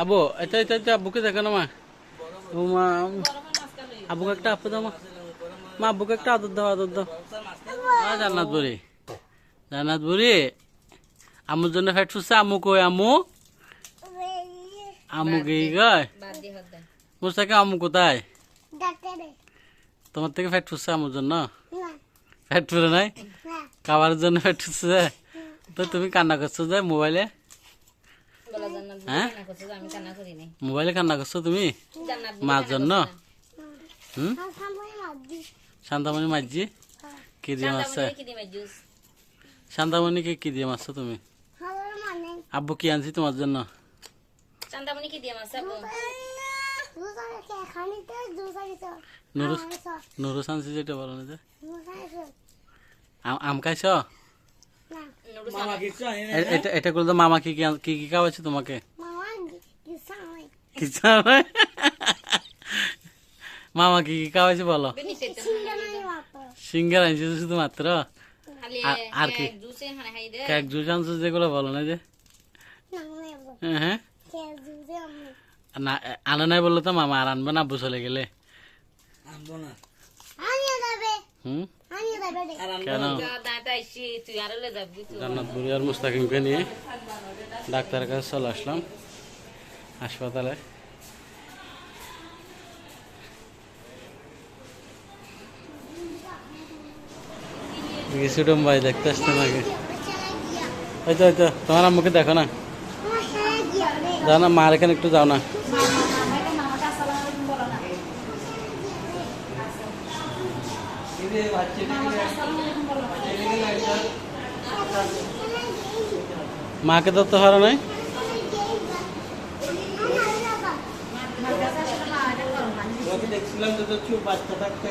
আবু এটা এটা এটা আব্বুকে দেখো না মা? মা আব্বুকে একটা আপু দাও মা। মা আব্বুকে একটা আদর দাও আদর দাও। জান্নাত বুড়ি। জান্নাত বুড়ি আমুর জন্য ফ্যাট ফুসছে আমু কই আমু? আমু কি গয় মুস্তাকে আমু কোথায়? তোমার থেকে ফ্যাট ফুসছে আমুর জন্য? না। ফ্যাট ফুরে নাই? খাবারের জন্য ফ্যাট ফুসছে? তো তুমি কান্না করছ যে মোবাইলে? হ্যাঁ? মোবাইলে কান্না করছ তুমি? মার জন্য? হুম? শান্তামণি মাঝি কি দিয়ে মারছে? শান্তামণিকে কি দিয়ে মারছো তুমি? আব্বু কি আনছি তোমার জন্য? নুরুস আনছি যেটা বলো না যে। আম- আম খাইছ? এটা এটা করলে মামা কি কি খাওয়াচ্ছে তোমাকে? কিছু মামা কি কি খাওয়াইছে বলো? সিঙ্গার আনছি শুধু মাত্র? আর- আর কি? কেক জুস আনছো যেগুলো বলো না যে। না হ্যাঁ, হ্যাঁ? কে না আনা নাই বলল তো মামা আর আনবে না আব্বু চলে গেলে। আনিয়ে যাবে। হুম? আনিয়ে যাবে রে। কেন? দাঁত আইসি তুই আর মুস্তাকিমকে নিয়ে ডাক্তারের কাছে চলে আসলাম হাসপাতালে। সুডম ভাই দেখতে আসতে নাকি? ওই তো ওই তো তোমার আম্মুকে দেখো না। যাও না মার এখানে একটু যাও না। মাকে ধরতে পারো নাই। দেখছিলাম তো তোর চুপ বাচ্চা থাকতে।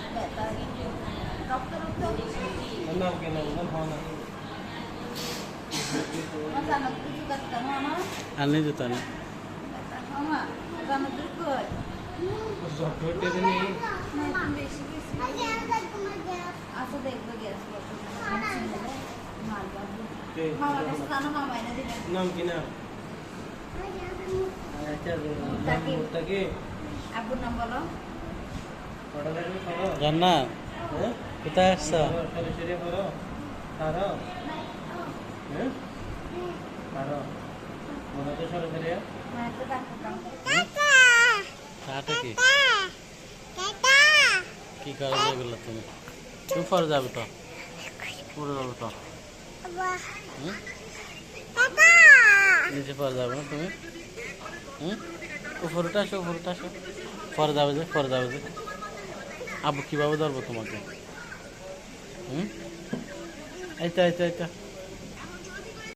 নাম হওয়া না নাম কি নাম আচ্ছা নামটা কি আব্বুর নাম বলো হ্যাঁ কোথায় আসছো? কি করে যেগুলো তুমি? তুমি পরে যাবে তো। পরে যাবে তো। নিচে পরে যাবে না তুমি? উপরটা আসো উপরটা আসো। পরে যাবে যে পরে যাবে যে। আব্বু কীভাবে ধরবো তোমাকে? হুম? এইটা এইটা এই তো এই তো